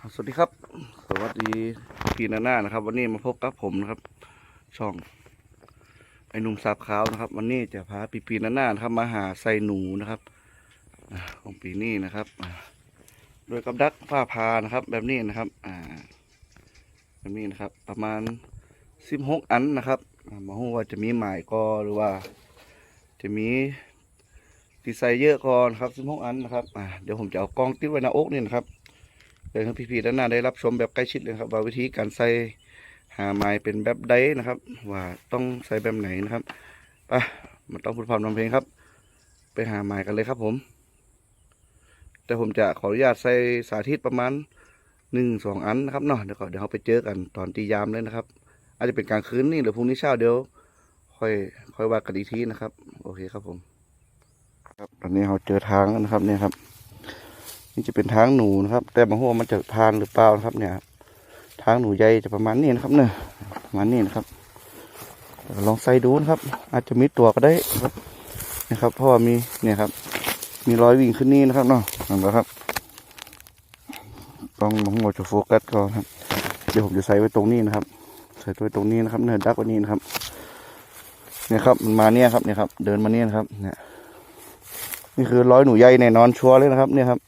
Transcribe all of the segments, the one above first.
สวัสดีครับ สวัสดีพี่นาน่านะครับ วันนี้มาพบกับผมนะครับ ช่อง ไอ้หนุ่มสาบขาวนะครับ วันนี้จะพาปีปีนาน่านะครับมาหาไซหนูนะครับของปีนี้นะครับโดยกับดักฝ้าพานะครับ แบบนี้นะครับอ่าแบบนี้นะครับ ประมาณสิบหกอันนะครับมาหูว่าจะมีหมายกอหรือว่า จะมีดีไซน์เยอะก่อนครับสิบหกอันนะครับอ่าเดี๋ยวผมจะเอากล้องติดไว้หน้าอกนี่นะครับ ดี๋ยวให้พี่ๆด้านหน้าได้รับชมแบบใกล้ชิดเลยครับว่าวิธีการใส่หาไม้เป็นแบบใดนะครับ ว่าต้องใส่แบบไหนนะครับไปมันต้องพูดพร่ำทำเพลงครับ ไปหาไม้กันเลยครับผม แต่ผมจะขออนุญาตใส่สาธิตประมาณหนึ่งสองอันนะครับเนาะเดี๋ยวก่อนเดี๋ยวเราไปเจอกันตอนตียามเลยนะครับ อาจจะเป็นกลางคืนนี่หรือพรุ่งนี้เช้าเดี๋ยว ค่อยค่อยว่ากันอีกทีนะครับ โอเคครับผม ครับตอนนี้เราเจอทางแล้วนะครับเนี่ยครับ นี่จะเป็นทางหนูนะครับ แต่บางหัวมันจะพานหรือเปล่านะครับ เนี่ย ทางหนูใหญ่จะประมาณนี้นะครับ เนี่ยประมาณนี้นะครับลองใส่ดูนะครับ อาจจะมีตัวก็ได้นะครับนะครับ เพราะว่ามีเนี่ยครับ มีรอยวิ่งขึ้นนี่นะครับเนาะนั่นแหละครับ ต้องบางหัวจะโฟกัสก่อนครับ เดี๋ยวผมจะใส่ไว้ตรงนี้นะครับ ใส่ไว้ตรงนี้นะครับ เนินดักไว้นี้นะครับ เนี่ยครับมันมาเนี่ยครับเนี่ยครับ เดินมาเนี่ยครับ เนี่ย นี่คือร้อยหนูใหญ่แน่นอนชัวร์เลยนะครับ เนี่ยครับ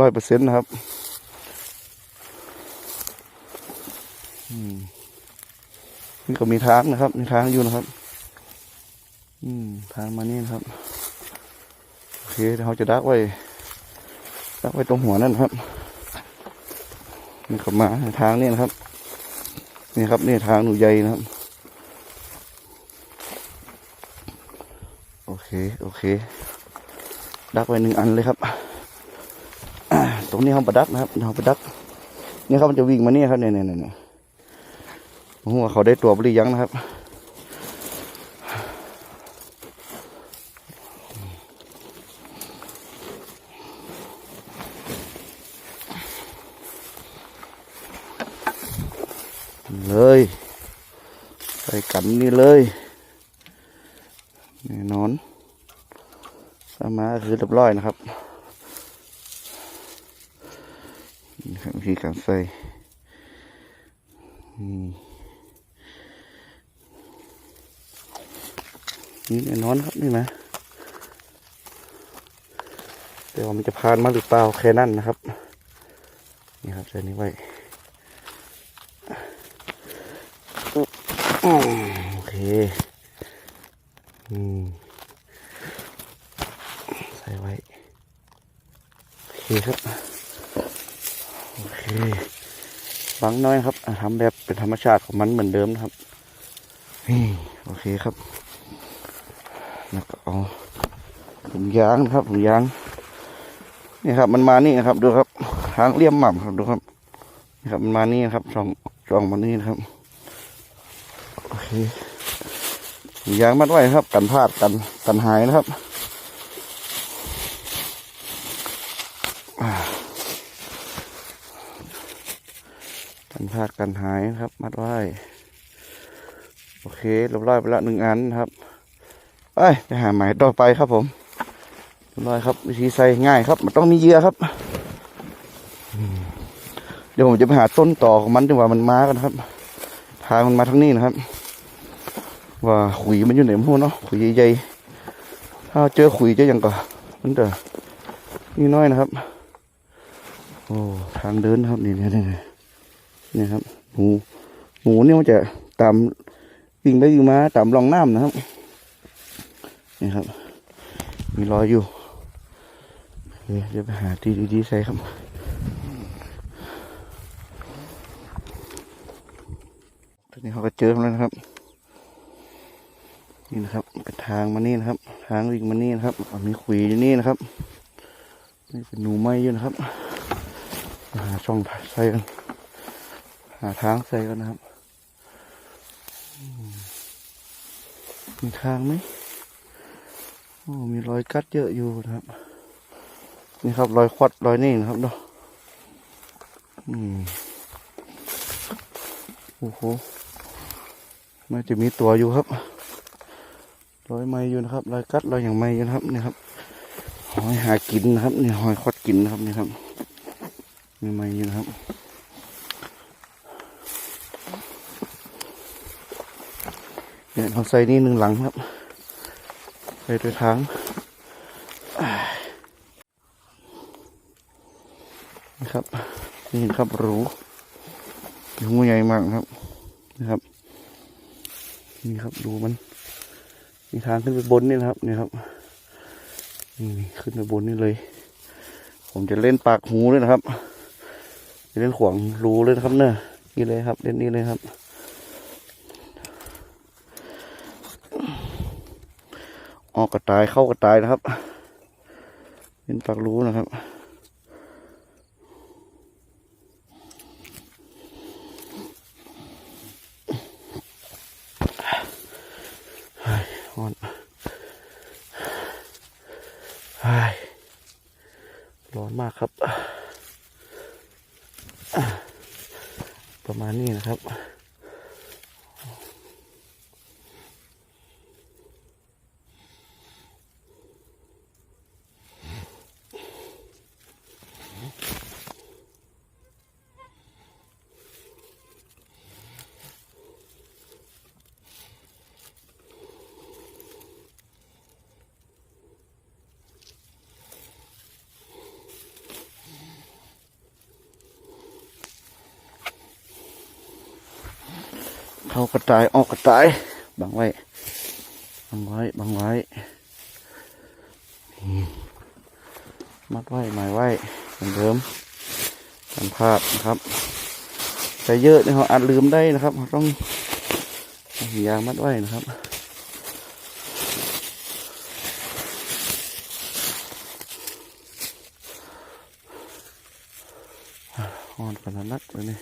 ร้อยเปอร์เซ็นต์นะครับอืมนี่ก็มีทางนะครับ มีทางอยู่นะครับ อืม ทางมานี่นะครับ โอเคเดี๋ยวเราจะดักไว้ ดักไว้ตรงหัวนั่นครับนี่ก็มาทางนี่นะครับ นี่ครับ นี่ทางหนูใหญ่นะครับ โอเค โอเค ดักไว้หนึ่งอันเลยครับ รงนี้ห้องประดักนะครับห้องประดักนี่ครับมันจะวิ่งมาเนี่ยครับเนี่ยเนี่ยเนี่ยผมว่าเขาได้ตัวบริยังนะครับเลยใส่กันนี่เลยแน่นอนสามาคือเรียบร้อยนะครับ นี่ครับวิ ธีการใส่นี่นี่แน่นอนครับนี่นะ แต่ว่ามันจะพานมาหรือเปล่าแค่นั้นนะครับ นี่ครับใส่นี้ไว้โอเคอืมใส่ไว้ โอเคครับ โอเคบังน้อยครับอะทำแบบเป็นธรรมชาติของมันเหมือนเดิมนะครับนี่โอเคครับแล้วก็เอาถุงยางนะครับถุงยางนี่ครับ มันมานี่นะครับดูครับทางเลี่ยมหม่ำครับดูครับนี่ครับมันมานี่นะครับช่องช่องมันนี่นะครับโอเคถุงยางมัดไว้ครับ กันพลาดกันกันหายนะครับ กันพลาดกันหายนะครับ มัดไว้ โอเคเรียบร้อยไปละหนึ่งอันนะครับไปไปหาหมายต่อไปครับผมเรียบร้อยครับ วิธีใส่ง่ายครับมันต้องมีเหยื่อครับ เดี๋ยวผมจะไปหาต้นต่อของมันจังหวะมันมากันครับ ทางมันมาทางนี้นะครับ ว่าขุยมันอยู่ไหนพวกเนาะขุยใหญ่ๆถ้าเจอขุยจะยังก่อมันเด้อนี่น้อยนะครับ โอ้ทางเดินครับนี่นี่นี่ นี่ครับหมูหมูเนี่ยมันจะตามวิ่งไปวิ่งมาตามรองน้ำนะครับนี่ครับ มีรอยอยู่เดี๋ยวไปหาที่ดีๆใส่ครับตอนนี้เขาก็เจอแล้วนะครับ นี่นะครับเป็นทางมานี่นะครับ ทางวิ่งมานี่นะครับมีขุยอยู่นี่นะครับนี่เป็นหนูไม้อยู่นะครับหาช่องใส่กัน หาทางใส่กันนะครับ มีทางไหมโอ้มีรอยกัดเยอะอยู่นะครับ นี่ครับรอยควัดรอยนี่นะครับเนาะอืมโอ้โหมันจะมีตัวอยู่ครับรอยไม้อยู่นะครับรอยกัดรอยอย่างไม้อยู่นะครับนี่ครับหอยหากินนะครับนี่หอยควัดกินนะครับนี่ครับมีไม้อยู่นะครับ เนี่ยเราใส่นี่หนึ่งหลังครับใส่ด้วยทางนะครับ นี่ครับหรูหูใหญ่มากครับนะครับ นี่ครับดูมัน มีทางขึ้นไปบนนี่นะครับนี่ครับนี่ขึ้นไปบนนี่เลย ผมจะเล่นปากหูเลยนะครับ จะเล่นขวางรูเลยนะครับ เนอะนี่เลยครับ เล่นนี่เลยครับ ออกกระต่ายเข้ากระต่ายนะครับ เป็นปากรู้นะครับเฮ้ยร้อนเฮ้ร้อนมากครับ ประมาณนี้นะครับ ระต่ายออกกระต่ายบังไว้บังไว้บังไว้มัดไว้หมายไว้เหมือนเดิมกันพลาดนะครับใส่เยอะเนี่ยเราอาจลืมได้นะครับเราต้องเอายางมัดไว้นะครับอ่อนขนาดนักเลยเนี่ย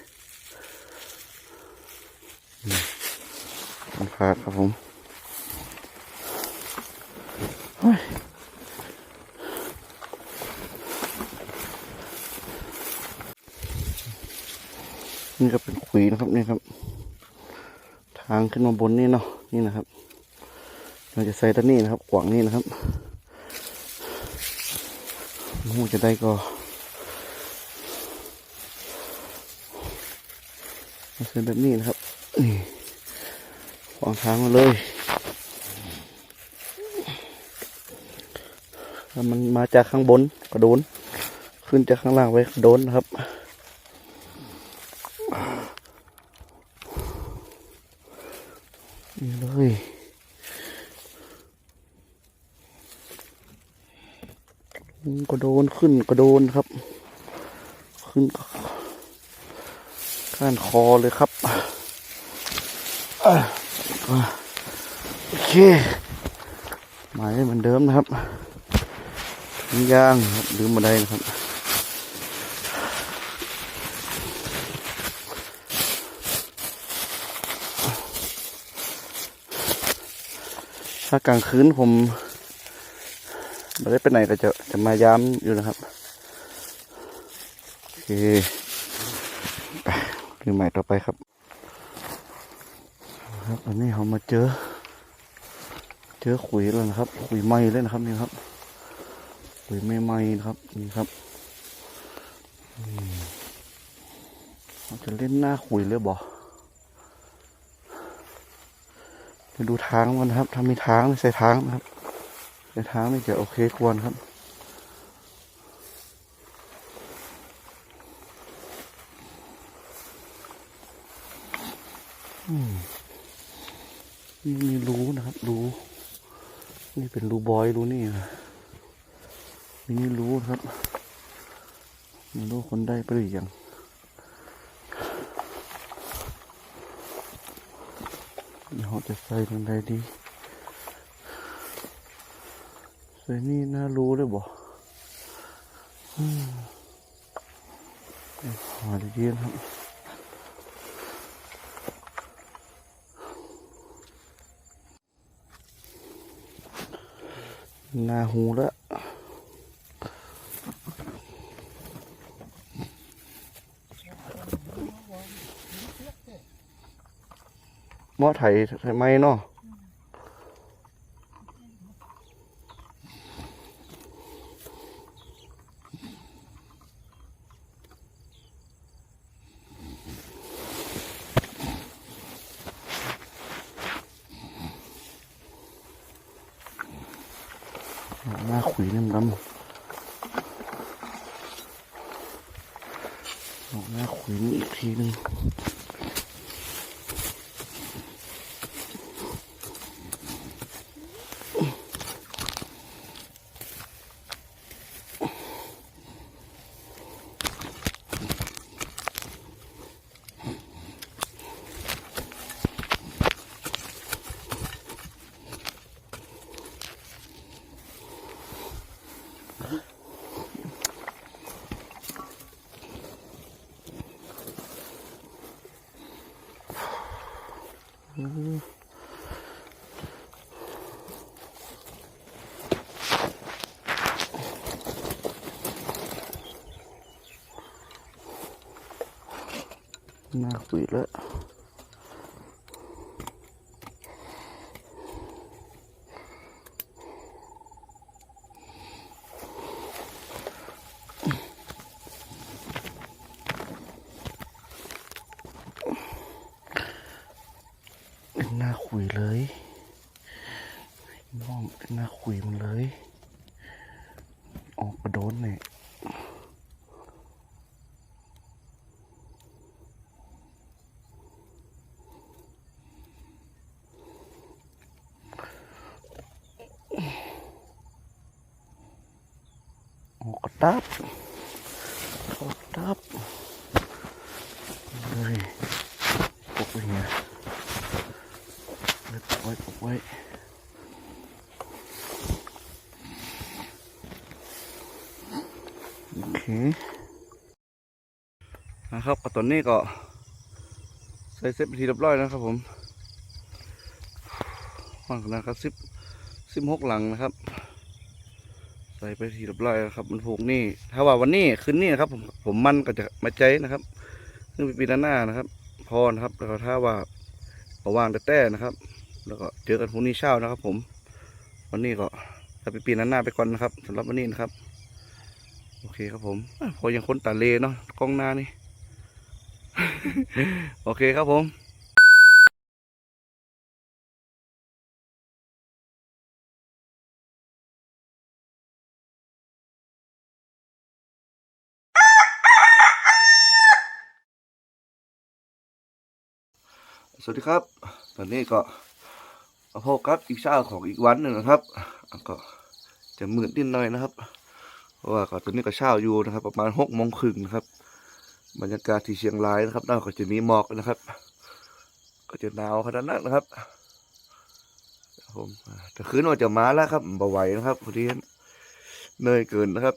มันขาดครับผมเฮ้ยนี่ก็เป็นขุยนะครับนี่ครับ ทางขึ้นมาบนนี่เนาะนี่นะครับเราจะใส่ด้านนี้นะครับขวางนี่นะครับมูจะได้ก็ใส่แบบนี้นะครับ ขวางทางมาเลยถ้ามันมาจากข้างบนก็โดน ขึ้นจากข้างล่างไปก็โดนนะครับนี่เลยลงก็โดนขึ้นก็โดนครับ ขึ้นก้านคอเลยครับ โอเคหมายเหมือนเดิมนะครับทิ้ยางครับลืมมาได้นะครับถ้ากลางคืนผมไม่ได้ไปไหนก็จะจะมาย้ำอยู่นะครับ โอเคไปดูใหม่ต่อไปครับ ครับอันนี้เรามาเจอ เจอขุยแล้วนะครับ ขุยไม้เลยนะครับนี่ครับ ขุยไม่ไม้นะครับนี่ครับเราจะเล่นหน้าขุยเลยบ่จะดูทางมันนะครับ ถ้ามีทางใส่ทางนะครับ ใส่ทางนี่จะโอเคควรครับ นี่มีรูนะครับรูนี่เป็นรูบอยรูนี่นะนี่รูนะครับม่รู้คนได้ปรือยังเราจะใส่ตรงใดดีใส่นี่น่ารู้เลยบ่อืมเดี๋ยวหาดีๆนครับ หน้าหูแล้วหม้อไถไถไหมเนาะ น้าขุยน้ำดำเอาหน้าขุยนี่อีกทีหนึ่ง น้าขุยแล้วหน้าขุยเลยน้องหน้าขุยมันเลย ออกกระโดนเนี่ย ออกกระ ตับออกกระตับเลยปกไว้เนี่ยเลยปกไว้ปกไว้โอเคนะครับก็ตอนนี้ก็ใส่เสร็จไปทีเรียบร้อยแล้วครับผมห้องนะครับสิบสิบหกหลังนะครับ ส่ไปทีเรียบร้อยครับมันผูกนี่ ถ้าว่าวันนี้คืนนี้นะครับ ผมผมมันก็จะมาใจนะครับซึ่งปีหน้านะครับ พอนะครับ แล้วก็ถ้าว่าประวางแต่แต่นะครับ แล้วก็เจอกันพรุ่งนี้เช้านะครับ ผม วันนี้ก็ถ้าไปปีหน้าไปก่อนนะครับสำหรับวันนี้นะครับ โอเคครับผมพอยังคนตาเลเนาะกล้องหน้านี่ โอเคครับผม สวัสดีครับ ตอนนี้ก็มาพบกับอีกเช้าของอีกวันหนึ่งนะครับ ก็จะมืดนิดหน่อยนะครับ เพราะว่าก็ตอนนี้ก็เช้าอยู่นะครับ ประมาณหกโมงครึ่งนะครับบรรยากาศที่เชียงรายนะครับนอกจากจะมีหมอกนะครับ ก็จะหนาวขนาดนั้นนะครับผมแต่คืนว่าจะมาแล้วครับบ่ไหวนะครับพอดีเหนื่อยเกินนะครับ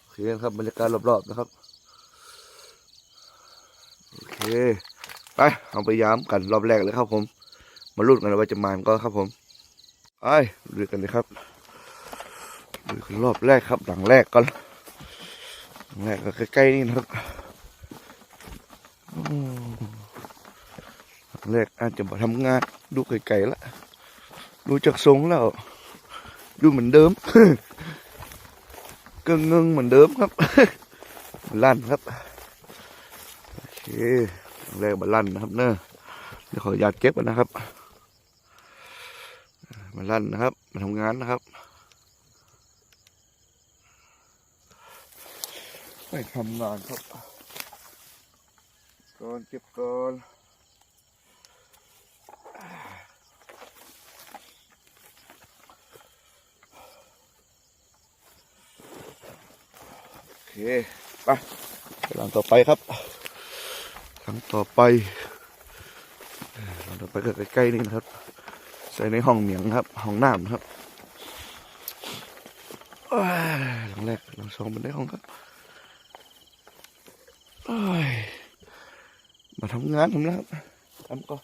โอเคครับบรรยากาศรอบๆนะครับโอเค ไปเอาไปย้ำกันรอบแรกเลยครับผม มาลุ้นกันว่าจะมาก็ครับผมไปดูกันเลยครับดูกันรอบแรกครับ หลังแรกก่อนหลังแรกก็ใกล้ๆนี่นะครับหลังแรกอาจจะมาทำงานดูไกลๆละดูจากทรงแล้ว ดูเหมือนเดิมก็เงงเหมือนเดิมครับ ลั่นครับ โอเค แรกบัลลันนะครับเนอะเดี๋ยวขออนุญาตเก็บก่อนนะครับบัลลันนะครับมาทำงานนะครับไปทำงานครับก่อนเก็บก่อนโอเคไปหลังต่อไปครับ รั้งต่อไปเรั้งต่อไปก็ใกล้ๆนี่นะครับ ใส่ในห้องเหมียงครับ ห้องน้ำครับหลังแรกหลังสองเป็นได้ห้องครับมาทำงานทำนะครับทำก็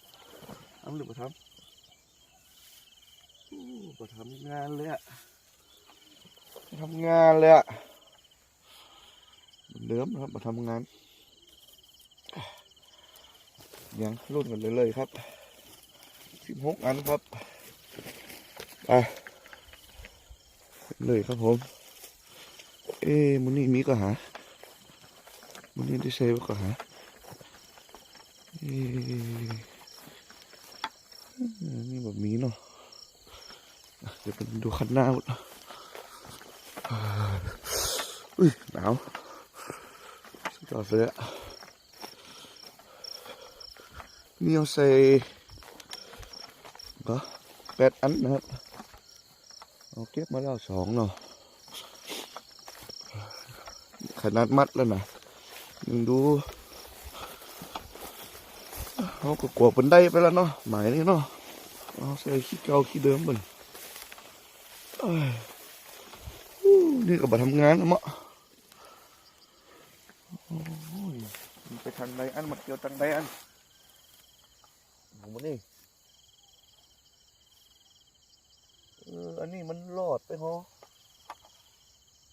ทำหรือมาทำมาทำงานเลยอะทำงานเลยอะเหมือนเดิมนะครับมาทำงาน ยังรุ่นกันเลยเลยครับสิบหกอันครับไปเลยครับผม เอ๊ะมันนี่มีก็หามันนี่ได้ใช้ก็หาเอ๊ะนี่แบบมีเนาะอะเดี๋ยวไปดูคันหน้าหมดอุ้ยหนาวสุดยอดเลยอะ นี่เอาใส่ก็แปดอันนะครับ เอาเก็บมาแล้วสองเนาะขนาดมัดแล้วนะมึงดูเขาก็กลัวเป็นได้ไปแล้วเนาะหมายนี่เนาะเอาใส่ขี้เก่าขี้เดิมมันเอ้ยนี่ก็มาทำงานนะมะโอ้ยไปทางใดอันมันเกี่ยวทางใดอันนี่เอออันนี้มันรอดไปเหรอ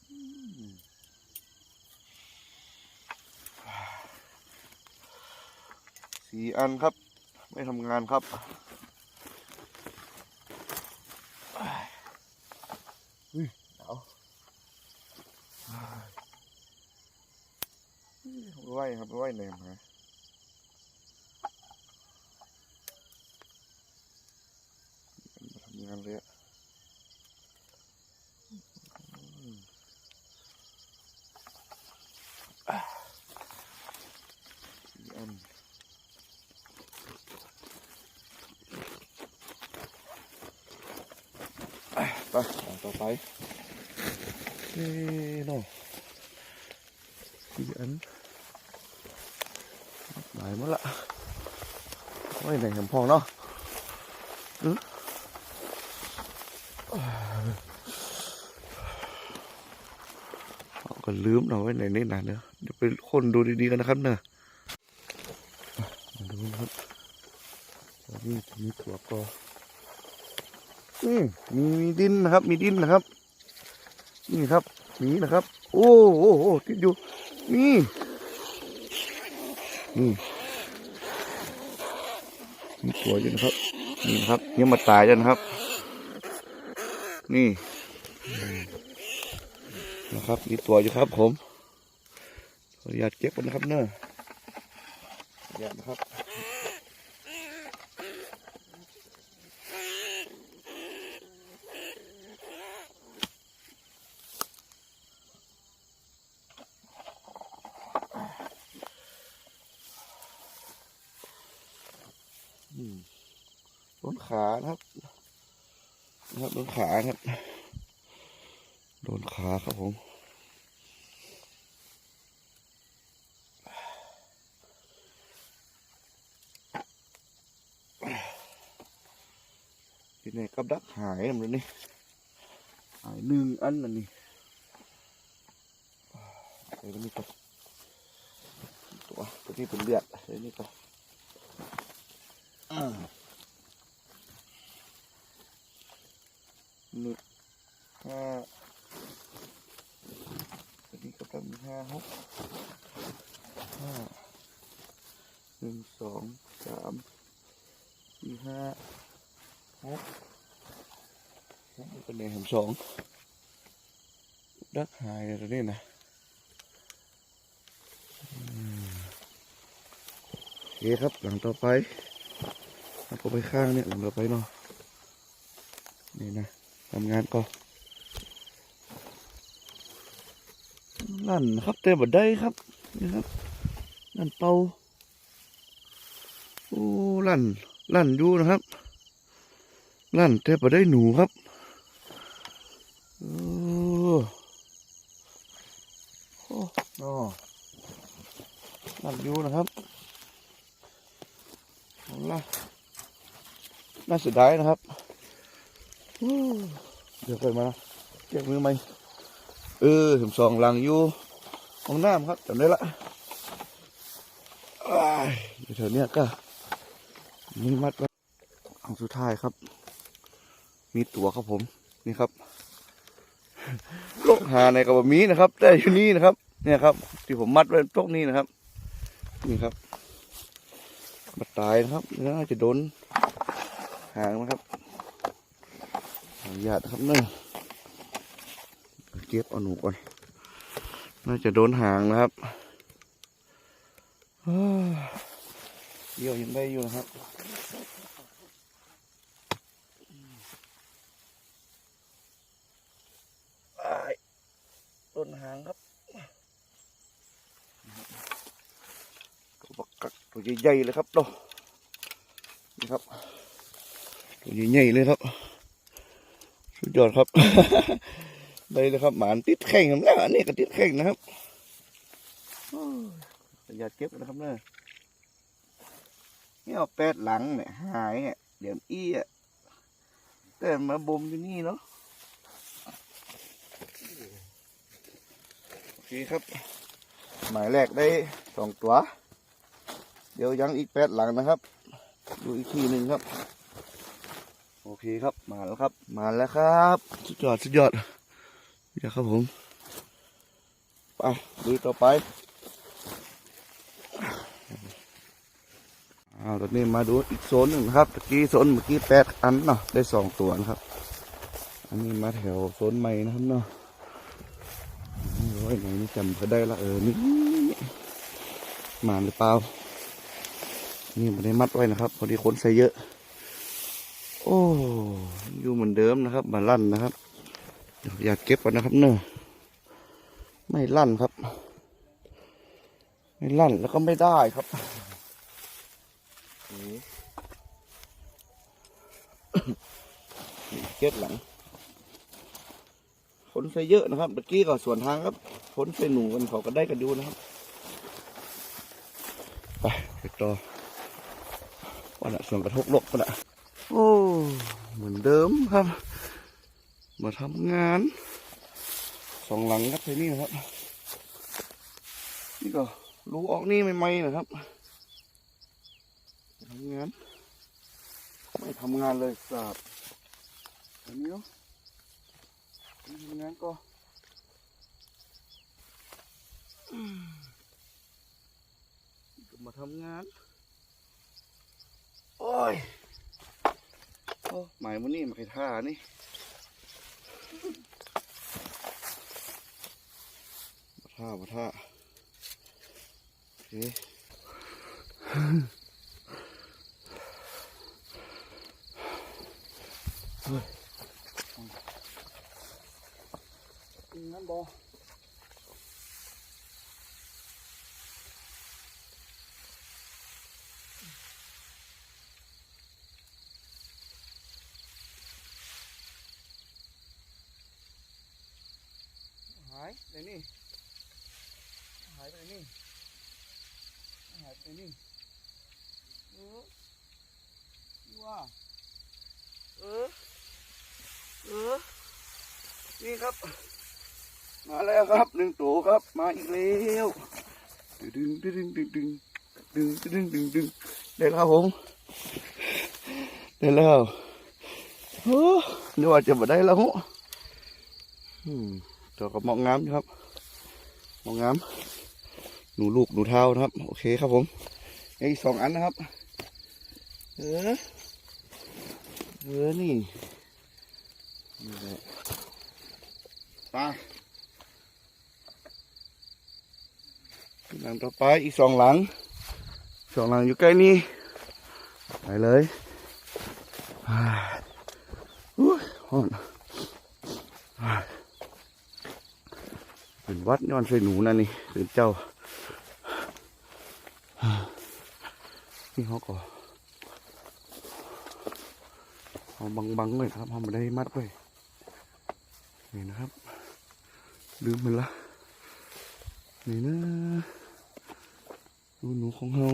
อืม สี่อันครับ ไม่ทำงานครับอุ้ยหนาวไหวครับไหวแหนมฮะมาทำงานเลยอะอืมอะสี่อัน ไปเอาต่อไปนี่เนาะสี่อันหลายมั้งละไว้ไหน แหมพองเนาะอื้อก็ลืมเราไว้ไหนนี่นะเนอะเดี๋ยวไปคนดูดีๆกันนะครับเนอะมาดูนะครับนนี้จะมีตัวกออืมมีมีดินนะครับ มีดินนะครับ นี่ครับมีนะครับ โอ้โหติดอยู่นี่นี่ มีตัวอยู่นะครับ นี่นะครับยังมาตายแล้วนะครับ นี่นะครับมีตัวอยู่ครับผมขออนุญาตเก็บกันนะครับเนอะขออนุญาตนะครับ โดนขานะครับนะครับโดนขาครับ โดนขาครับผมทีนี้กับดักหายแล้วนี่หายหนึ่งอันนั่นนี่ใส่ตัวนี้ก่อตัวตัวนี้เป็นเลือดใส่นี่ก่อนอ่าห นึ่งห้าอันนี้ก็ต้งห้าหกห้าหนึ่งสองสามสี่ห้าหกหกเป็นเองผมสองดักหายเลยตัวนี้นะโอเคครับหลังต่อไป แล้วก็ไปข้างเนี่ยหลังเราไปเนาะนี่นะทำงานก็นั่นครับเต็มบดได้ครับนี่ครับนั่นเป่าโอ้ลั่นลั่นอยู่นะครับลั่นเต็มบดได้หนูครับโอ้โอ้เนาะลั่นอยู่นะครับเอาละ น่า เสียดายนะครับเดี๋ยวไปมาเก็บมือไหมเออเห็นสองหลังอยู่ห้องน้ำครับจำได้ละอ้ายอยู่แถวเนี้ยก็มีมัดไว้อันสุดท้ายครับ มีตั๋วครับผม นี่ครับโลกหาในกระบะมีนะครับ แต่อยู่นี่นะครับ เนี่ยครับ ที่ผมมัดไว้ตรงนี้นะครับ นี่ครับมาตายนะครับน่าจะโดน หางนะครับขออนุญาตนะครับเนึ่งเก็บเอาหนูก่อน น่าจะโดนหางนะครับเดี่ยวยังได้อยู่นะครับอ้ายหางครับตัวบักกักตัวใหญ่ๆเลยครับเนาะนี่ครับ ตัวใหญ่เลยครับ สุดยอดครับเลยนะครับหมานติดแข่งครับแล้วอันนี้ก็ติดแข่งนะครับอยประหยัดเก็บนะครับเนี่ยนี่เอาแปดหลังเนี่ยหายเนี่ยเดี๋ยวอี้อะแต่มาบ่มอยู่นี่เนาะโอเคครับ หมายแรกได้สองตัว เดี๋ยวยังอีกแปดหลังนะครับ ดูอีกทีหนึ่งครับ โอเคครับมาแล้วครับ มาแล้วครับสุดยอดสุดยอดเดี๋ยวครับผมไปดูต่อไปเอาตอนนี้มาดูอีกโซนหนึ่งครับตะกี้โซนเมื่อกี้แปดอันเนาะได้สองตัวนะครับ อันนี้มาแถวโซนใหม่นะครับเนาะโอ้ยไหนนี่จำเขาได้ละเออนี่มาหรือเปล่านี่ไม่ได้มัดไว้นะครับพอดีคนใส่เยอะ โอ้อยู่เหมือนเดิมนะครับมาลั่นนะครับอยากเก็บก่อนนะครับเนอะไม่ลั่นครับ ไม่ลั่นแล้วก็ไม่ได้ครับนี่เก็บหลังคนใส่เยอะนะครับเมื่อกี้ก็ส่วนทางครับคนใส่หนูกันเขาก็ได้กันดูนะครับไปไปต่อวันละส่วนกระทบโลกวันละโอ้ เหมือนเดิมครับ มาทำงาน สองหลังครับที่นี่นะครับ นี่ก็รูออกนี่ใหม่ๆนะครับทำงาน ไม่ทำงานเลยสาบอันนี้เนาะทำงานก็มาทำงาน โอ้ย หมายมันนี่มาใครท่านี่มาท่ามาท่าโอเคเฮ้ยงั้นบ ไปนี่หายไปนี่หายไปนี่เออว่าเออเออนี่ครับ มาแล้วครับหนึ่งตัวครับ มาอีกแล้วดึงดึงดึงดึงดึงดึงดึงดึงดึงได้แล้วครับผมได้แล้วโอ้นึกว่าจะมาได้แล้วอืม ตัวก็มองงามครับ มองงามหนูลูกหนูเท้านะครับ โอเคครับผมอีกสองอันนะครับ เออ เออ นี่นี่แหละไปหลังต่อไปอีกสองหลัง สองหลังอยู่ใกล้นี่ไปเลยอ่าอุ้ยฮ้อน เป็นวัดย้อนใส่หนูนั่นนี่เป็นเจ้านี่เขาก็เอาบังๆไว้ครับเอาไม่ได้มัดไว้นี่นะครับลืมมันละนี่นะดูหนูของเรา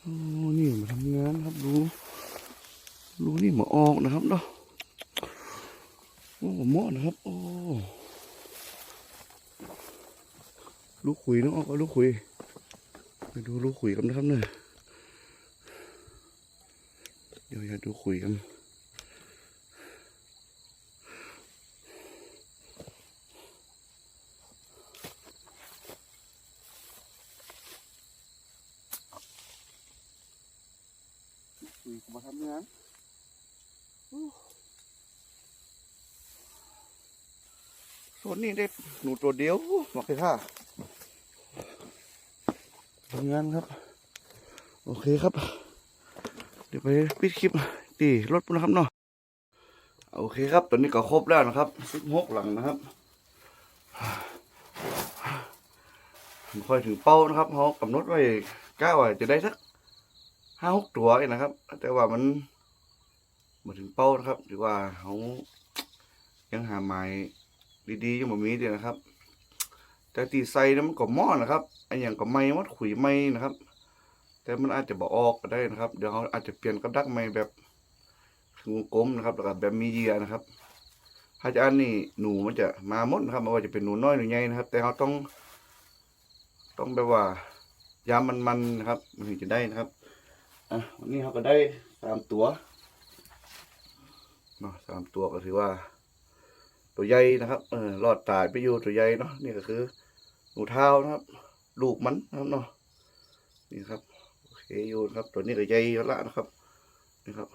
โอ้นี่มาทำงานครับดูดูนี่มาออกนะครับเนาะ โอ้เหมาะนะครับ โอ้ลูกขุยน้องออก็ลูกขุยไปดูลูกขุยกันนะครับเนี่ยเดี๋ยวอยากดูขุยกันขุยมาทำงานอู้ส่ว นี้ได้หนูตัวเดียวมาเคยท่าทำงานครับ โอเคครับ เดี๋ยวไปปิดคลิปตีรถปุ่นนะครับเนาะโอเคครับ ตอนนี้ก็ครบแล้วนะครับสิบหกหลังนะครับค่อยถึงเป้านะครับเขากำหนดไว้ก้าวจะได้สักห้าหกตัวเองนะครับ แต่ว่ามันมาถึงเป้านะครับถือว่าเขายังหาไม้ ดีๆยังไม่มีเดียวนะครับ แต่ตีไซนั้นมันก็หม้อนะครับไออย่างก็ไม่วัดขุยไม่นะครับ แต่มันอาจจะบอกออกก็ได้นะครับ เดี๋ยวเขาอาจจะเปลี่ยนกับดักไม่แบบวงกลมนะครับแล้วก็แบบมีเหยียนะครับถ้าจะอันนี้หนูมันจะมาหมดนะครับไม่ว่าจะเป็นหนูน้อยหนูใหญ่นะครับ แต่เขาต้อง ต้องแบบว่ายามมันๆนะครับมันถึงจะได้นะครับอะวันนี้เขาก็ได้สามตัวเนาะสามตัวก็ถือว่า ตัวใหญ่นะครับเออรอดตายไปอยู่ตัวใหญ่เนาะนี่ก็คือหนูเท้านะครับ ลูกมันนะครับเนาะนี่ครับโอเคอยู่ครับ ตัวนี้ก็ใหญ่แล้วละนะครับนี่ครับ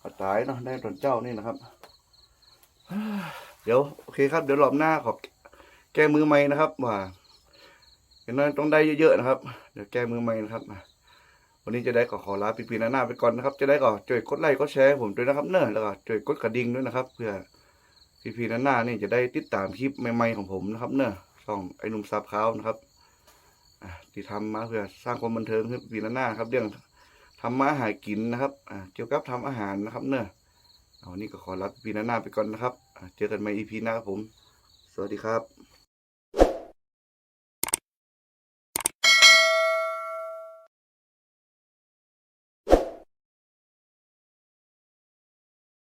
ก็ตายเนาะได้ตอนเจ้านี่นะครับเดี๋ยวโอเคครับเดี๋ยวรอบหน้าขอแก้มือใหม่นะครับ ว่าอย่างน้อยต้องได้เยอะๆนะครับ เดี๋ยวแก้มือใหม่นะครับวันนี้จะได้ก็ขอลาปีปีหน้าๆไปก่อนนะครับ จะได้ก็ช่วยกดไลค์กดแชร์ผมด้วยนะครับ เนอะแล้วก็ช่วยกดกระดิ่งด้วยนะครับ เพื่อ พีพีหน้าเนี่จะได้ติดตามคลิปใหม่ ๆ ของผมนะครับ เนอะช่องไอ้นุ่มซับเขานะครับที่ทำมาเพื่อสร้างความบันเทิงให้พีหน้าครับ เรื่องทำมาหากินนะครับเกี่ยวกับทำอาหารนะครับ เนอะเอาวันนี้ก็ขอรับพีพีหน้าไปก่อนนะครับเจอกันใหม่อีพีหน้าครับผม สวัสดีครับ